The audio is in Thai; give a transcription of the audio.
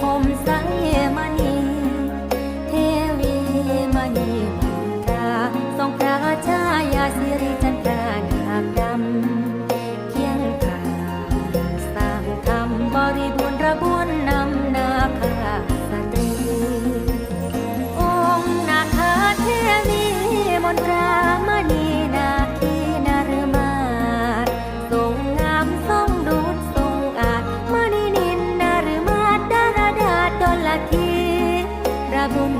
ผมใสมณีเทวีมณีบุตราทรงพระชายาสิริ travel